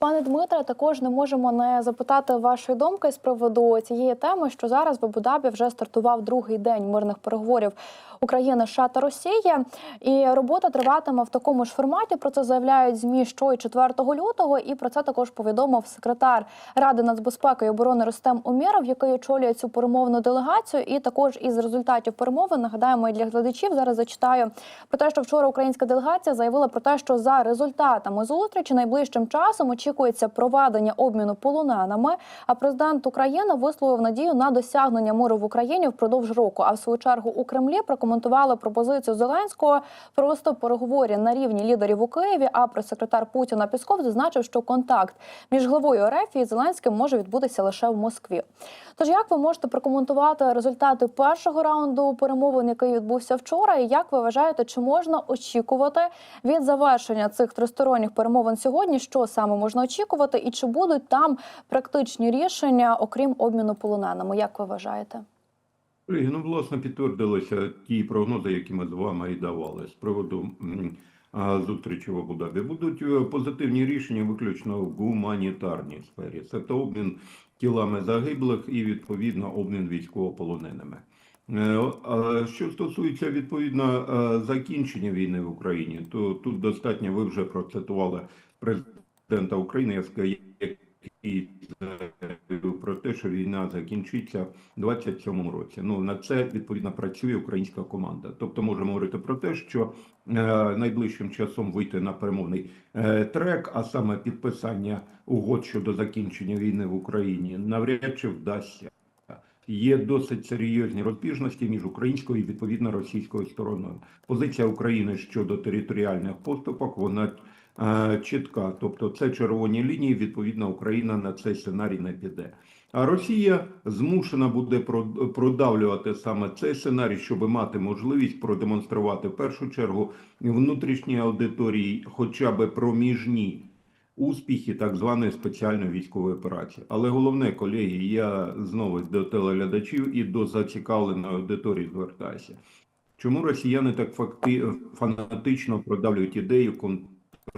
Пане Дмитре, також не можемо не запитати вашої думки з приводу цієї теми, що зараз в Абу-Дабі вже стартував другий день мирних переговорів України, США та Росії, і робота триватиме в такому ж форматі. Про це заявляють змі що й 4 лютого. І про це також повідомив секретар Ради нацбезпеки і оборони Рустем Умєров, який очолює цю перемовну делегацію. І також із результатів перемовин нагадаємо і для глядачів. Зараз зачитаю про те, що вчора українська делегація заявила про те, що за результатами зустрічі найближчим часом очікується проведення обміну полоненими. А президент України висловив надію на досягнення миру в Україні впродовж року. А в свою чергу у Кремлі прокоментували пропозицію Зеленського просто переговорі на рівні лідерів у Києві. А прес-секретар Путіна Пісков зазначив, що контакт між главою РФ і Зеленським може відбутися лише в Москві. Тож як ви можете прокоментувати результати першого раунду перемовин, який відбувся вчора, і як ви вважаєте, чи можна очікувати від завершення цих тристоронніх перемовин сьогодні? Що саме можна очікувати, і чи будуть там практичні рішення, окрім обміну полоненими? Як ви вважаєте? Ну, власне, підтвердилися ті прогнози, які ми з вами і давали з приводу зустрічі в Абу-Дабі. Будуть е, позитивні рішення виключно в гуманітарній сфері. Це обмін тілами загиблих і, відповідно, обмін військовополоненими. Е, що стосується відповідно е, закінчення війни в Україні, то тут достатньо ви вже процитували президента України, я скажу, який про те, що війна закінчиться в 27-му році. Ну на це відповідно працює українська команда. Тобто можемо говорити про те, що е, найближчим часом вийти на перемовний е, трек, а саме підписання угод щодо закінчення війни в Україні, навряд чи вдасться. Є досить серйозні розбіжності між українською і відповідно російською стороною. Позиція України щодо територіальних поступок вона чітка. Тобто, це червоні лінії. Відповідно, Україна на цей сценарій не піде. А Росія змушена буде прод- продавлювати саме цей сценарій, щоб мати можливість продемонструвати в першу чергу внутрішній аудиторії, хоча би проміжні успіхи так званої спеціальної військової операції. Але головне, колеги, я знову до телеглядачів і до зацікавленої аудиторії звертаюся. Чому росіяни так факти фанатично продавлюють ідею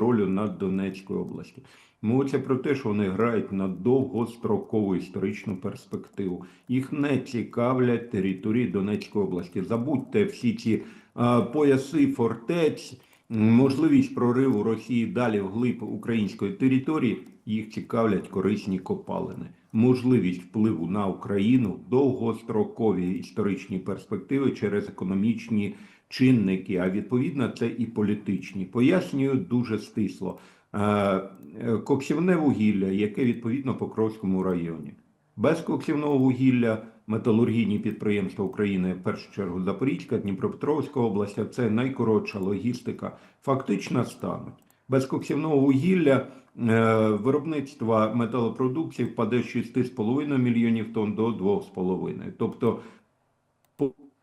контролю над Донецькою областю? Мовиться про те, що вони грають на довгострокову історичну перспективу. Їх не цікавлять території Донецької області. Забудьте всі ці а, пояси фортець, можливість прориву Росії далі вглиб української території. Їх цікавлять корисні копалини, можливість впливу на Україну довгострокові історичні перспективи через економічні чинники, а відповідно це і політичні. Пояснюю дуже стисло. Е, е, Коксівне вугілля, яке відповідно по Покровському районі. Без коксівного вугілля металургійні підприємства України, в першу чергу Запорізька, Дніпропетровська область, це найкоротша логістика, фактично стануть. Без коксівного вугілля е, виробництво металопродукції впаде з 6,5 мільйонів тонн до 2,5. Тобто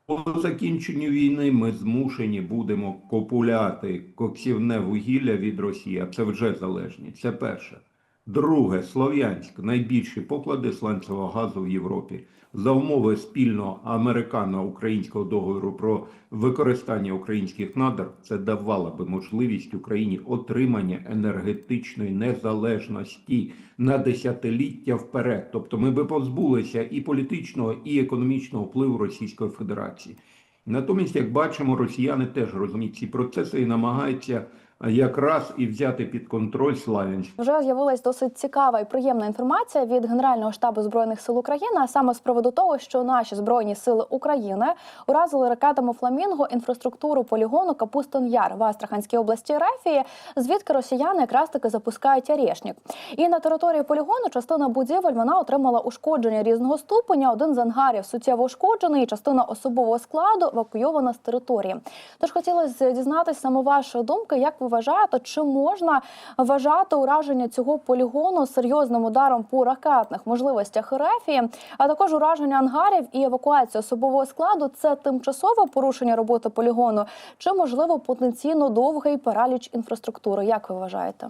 по закінченню війни ми змушені будемо копуляти коксівне вугілля від Росії, це вже залежність. Це перше. Друге, Слов'янськ найбільші поклади сланцевого газу в Європі за умови спільного американо-українського договору про використання українських надр. Це давало би можливість Україні отримання енергетичної незалежності на десятиліття вперед. Тобто, ми би позбулися і політичного, і економічного впливу Російської Федерації. Натомість, як бачимо, росіяни теж розуміють ці процеси і намагаються якраз і взяти під контроль Славянськ. Вже з'явилась досить цікава і приємна інформація від Генерального штабу збройних сил України, а саме з приводу того, що наші збройні сили України уразили ракетами Фламінго інфраструктуру полігону Капустин Яр в Астраханській області Рефії, звідки росіяни якраз таки запускають Арєшнік. І на території полігону частина будівель вона отримала ушкодження різного ступеня. Один з ангарів суттєво ушкоджений, і частина особового складу евакуйована з території. Тож хотілося дізнатися саме вашої думки, як ви вважаєте, чи можна вважати ураження цього полігону серйозним ударом по ракетних можливостях РФ, а також ураження ангарів і евакуація особового складу це тимчасове порушення роботи полігону, чи можливо потенційно довгий параліч інфраструктури? Як ви вважаєте?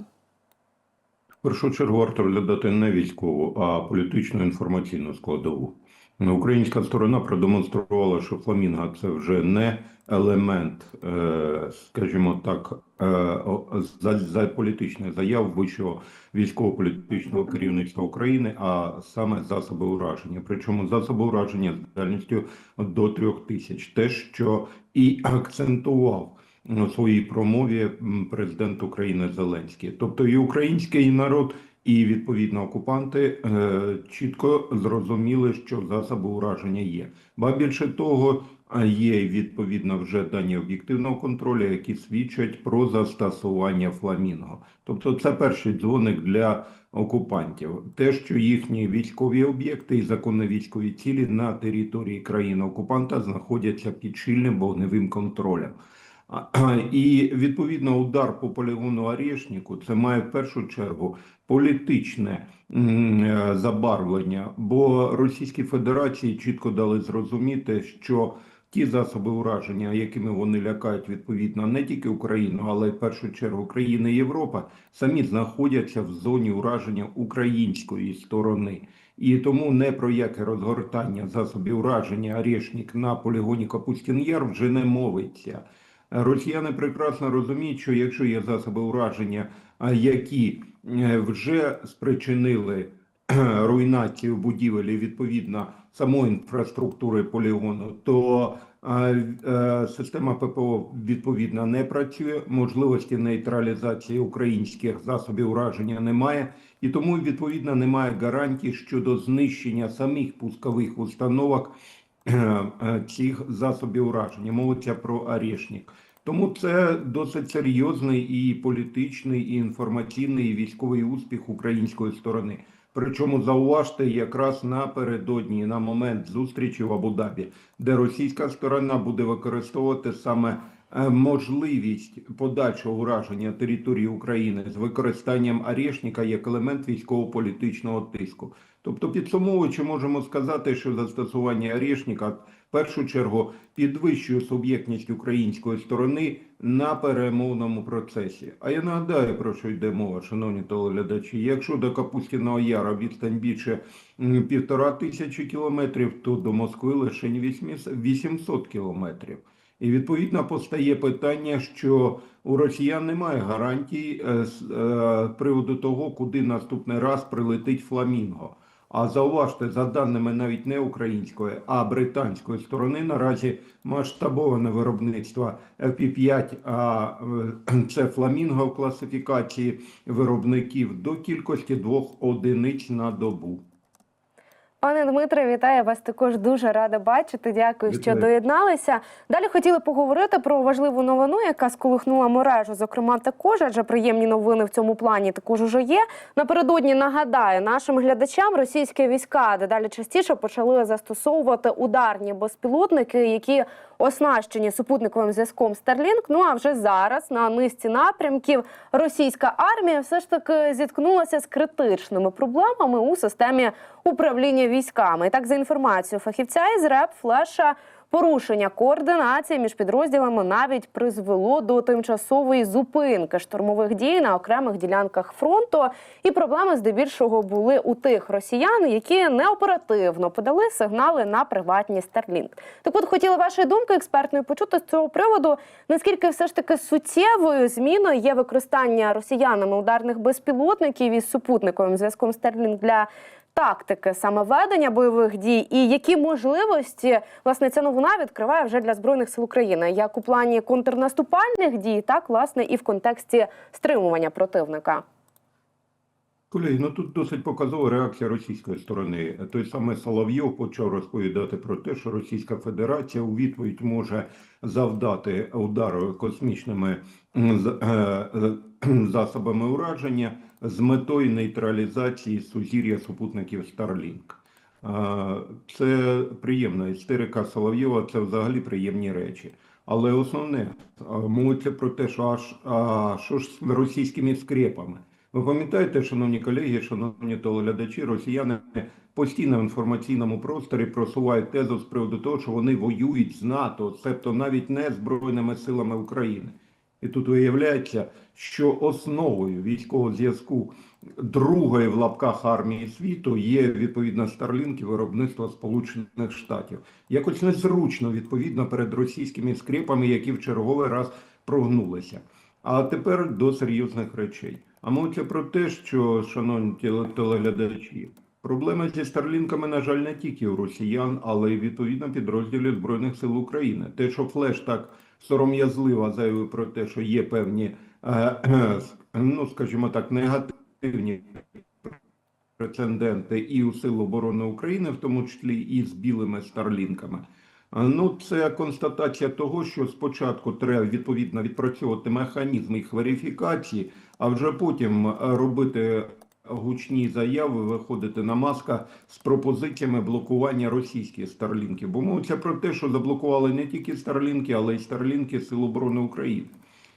В першу чергу варто розглядати не військову, а політичну інформаційну складову. Ну, Українська сторона продемонструвала, що фламінго це вже не елемент, е, скажімо так, е, за, за політичних заяв вищого військово-політичного керівництва України, а саме засоби ураження. Причому засоби ураження з дальністю до трьох тисяч. Те, що і акцентував у своїй промові президент України Зеленський. Тобто і український народ, і відповідно окупанти е, чітко зрозуміли, що засоби ураження є. Ба більше того, а є відповідно вже дані об'єктивного контролю, які свідчать про застосування фламінго. Тобто, це перший дзвоник для окупантів. Те, що їхні військові об'єкти і законні військові цілі на території країни окупанта знаходяться під щільним вогневим контролем. І відповідно удар по полігону Орешнику це має в першу чергу політичне е, забарвлення, бо Російській Федерації чітко дали зрозуміти, що ті засоби ураження, якими вони лякають відповідно не тільки Україну, але й в першу чергу країни Європи, самі знаходяться в зоні ураження української сторони. І тому не про яке розгортання засобів ураження Орешник на полігоні Капустін Яр вже не мовиться. Росіяни прекрасно розуміють, що якщо є засоби ураження, які е, вже спричинили руйнацію будівель відповідно самої інфраструктури полігону, то е, система ППО відповідно не працює, можливості нейтралізації українських засобів ураження немає, і тому відповідно немає гарантій щодо знищення самих пускових установок цих засобів ураження. Мовиться про Орешник. Тому це досить серйозний і політичний, і інформаційний, і військовий успіх української сторони. Причому зауважте якраз напередодні, на момент зустрічі в Абу-Дабі, де російська сторона буде використовувати саме е, можливість подальшого ураження території України з використанням Орешника як елемент військово-політичного тиску. Тобто, підсумовуючи, можемо сказати, що застосування Орешника в першу чергу підвищує суб'єктність української сторони на перемовному процесі. А я нагадаю, про що йде мова, шановні телеглядачі. Якщо до Капустіного Яра відстань більше півтора тисячі кілометрів, то до Москви лише 800 кілометрів. І відповідно постає питання, що у росіян немає гарантій е, з е, приводу того, куди наступний раз прилетить фламінго. А зауважте, за даними навіть не української, а британської сторони, наразі масштабоване виробництво FP5, а е, це фламінго в класифікації виробників до кількості двох одиниць на добу. Пане Дмитре, вітаю вас також дуже рада бачити. Дякую, що доєдналися. Далі хотіли поговорити про важливу новину, яка сколихнула мережу. Зокрема, також адже приємні новини в цьому плані також уже є. Напередодні нагадаю нашим глядачам, російські війська дедалі частіше почали застосовувати ударні безпілотники, які оснащені супутниковим зв'язком Starlink. Ну а вже зараз на низці напрямків російська армія все ж таки зіткнулася з критичними проблемами у системі управління військами. І так, за інформацією фахівця із РЕП Флеша. Порушення координації між підрозділами навіть призвело до тимчасової зупинки штурмових дій на окремих ділянках фронту. І проблеми здебільшого були у тих росіян, які неоперативно подали сигнали на приватні Starlink. Так от хотіла вашої думки експертної почути з цього приводу. Наскільки все ж таки суттєвою зміною є використання росіянами ударних безпілотників із супутниковим зв'язком Starlink для тактики саме ведення бойових дій, і які можливості власне ця новина відкриває вже для збройних сил України, як у плані контрнаступальних дій, так власне і в контексті стримування противника. Колеги, ну тут досить показова реакція російської сторони. Той самий Соловйов почав розповідати про те, що Російська Федерація у відповідь може завдати удару космічними е, е, засобами ураження з метою нейтралізації сузір'я супутників Starlink. Це приємна істерика Соловйова, це взагалі приємні речі. Але основне мовиться про те, що аж а що ж з російськими скрепами. Ви пам'ятаєте, шановні колеги, шановні телеглядачі, росіяни постійно в інформаційному просторі просувають тезу з приводу того, що вони воюють з НАТО, тобто навіть не збройними силами України. І тут виявляється, що основою військового зв'язку другої в лапках армії світу є відповідно старлінки виробництва Сполучених Штатів. Якось незручно відповідно перед російськими скрепами, які в черговий раз прогнулися. А тепер до серйозних речей. А мовиться про те, що, шановні телеглядачі, проблема зі старлінками, на жаль, не тільки у росіян, але й відповідно підрозділів Збройних сил України. Те, що Флеш так сором'язливо заявив про те, що є певні, е, е, ну скажімо так, негативні прецеденти і у Сил оборони України, в тому числі і з білими старлінками. Ну, це констатація того, що спочатку треба відповідно відпрацьовувати механізм їх верифікації, а вже потім е, робити гучні заяви, виходити на маска з пропозиціями блокування російських старлінків. Бо мовиться про те, що заблокували не тільки старлінки, але й старлінки Сил оборони України.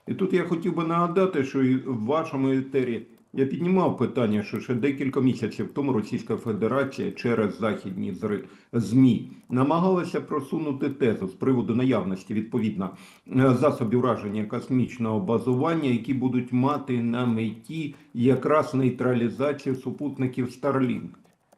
І тут я хотів би нагадати, що і в вашому етері я піднімав питання, що ще декілька місяців тому Російська Федерація через західні ЗМІ намагалася просунути тезу з приводу наявності відповідно е, засобів ураження космічного базування, які будуть мати на меті якраз нейтралізацію супутників Starlink.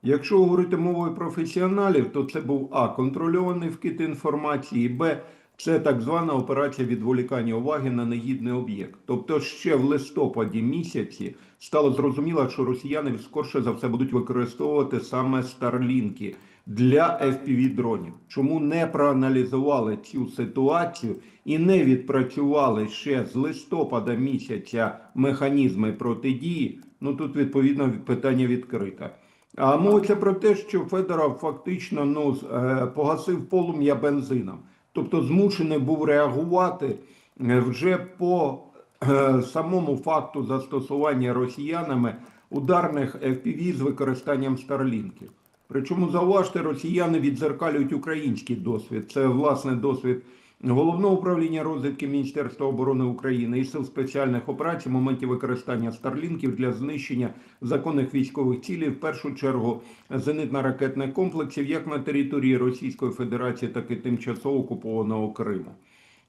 Якщо говорити мовою професіоналів, то це був а контрольований вкид інформації, б це так звана операція відволікання уваги на негідний об'єкт. Тобто, ще в листопаді місяці стало зрозуміло, що росіяни скорше за все будуть використовувати саме старлінки для fpv дронів. Чому не проаналізували цю ситуацію і не відпрацювали ще з листопада місяця механізми протидії? Ну тут відповідно питання відкрите. А мовиться про те, що Федоров фактично ну, е, погасив полум'я бензином, тобто змушений був реагувати е, вже по е, самому факту застосування росіянами ударних FPV з використанням старлінків. Причому зауважте, росіяни відзеркалюють український досвід. Це власне досвід головного управління розвідки Міністерства оборони України і сил спеціальних операцій в моменті використання старлінків для знищення законних військових цілей, в першу чергу зенитно-ракетних комплексів, як на території Російської Федерації, так і тимчасово окупованого Криму.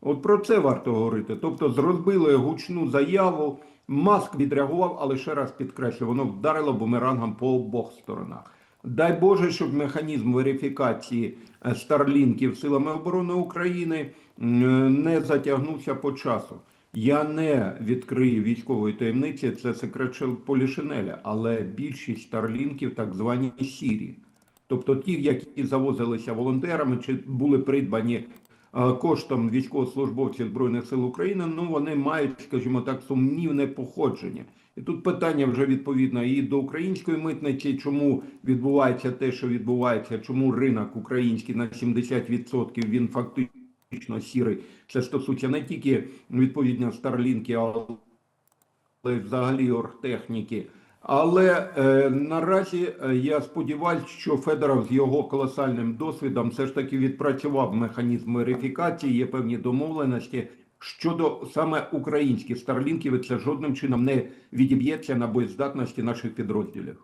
От про це варто говорити. Тобто, зробили гучну заяву. Маск відреагував, але ще раз підкреслю, воно вдарило бумерангом по обох сторонах. Дай Боже, щоб механізм верифікації е, старлінків силами оборони України не затягнувся по часу. Я не відкрию військової таємниці, це секрет Полішинеля, але більшість старлінків так звані сірі. Тобто ті, які завозилися волонтерами чи були придбані е, коштом військовослужбовців Збройних сил України, ну вони мають, скажімо так, сумнівне походження. І тут питання вже відповідно і до української митниці, чому відбувається те, що відбувається, чому ринок український на 70% він фактично сірий. Це стосується не тільки відповідно старлінки, але й взагалі оргтехніки. Але е, наразі е, я сподіваюся, що Федоров з його колосальним досвідом все ж таки відпрацював механізм верифікації, є певні домовленості щодо саме українських старлінків, це жодним чином не відіб'ється на боєздатності наших підрозділів.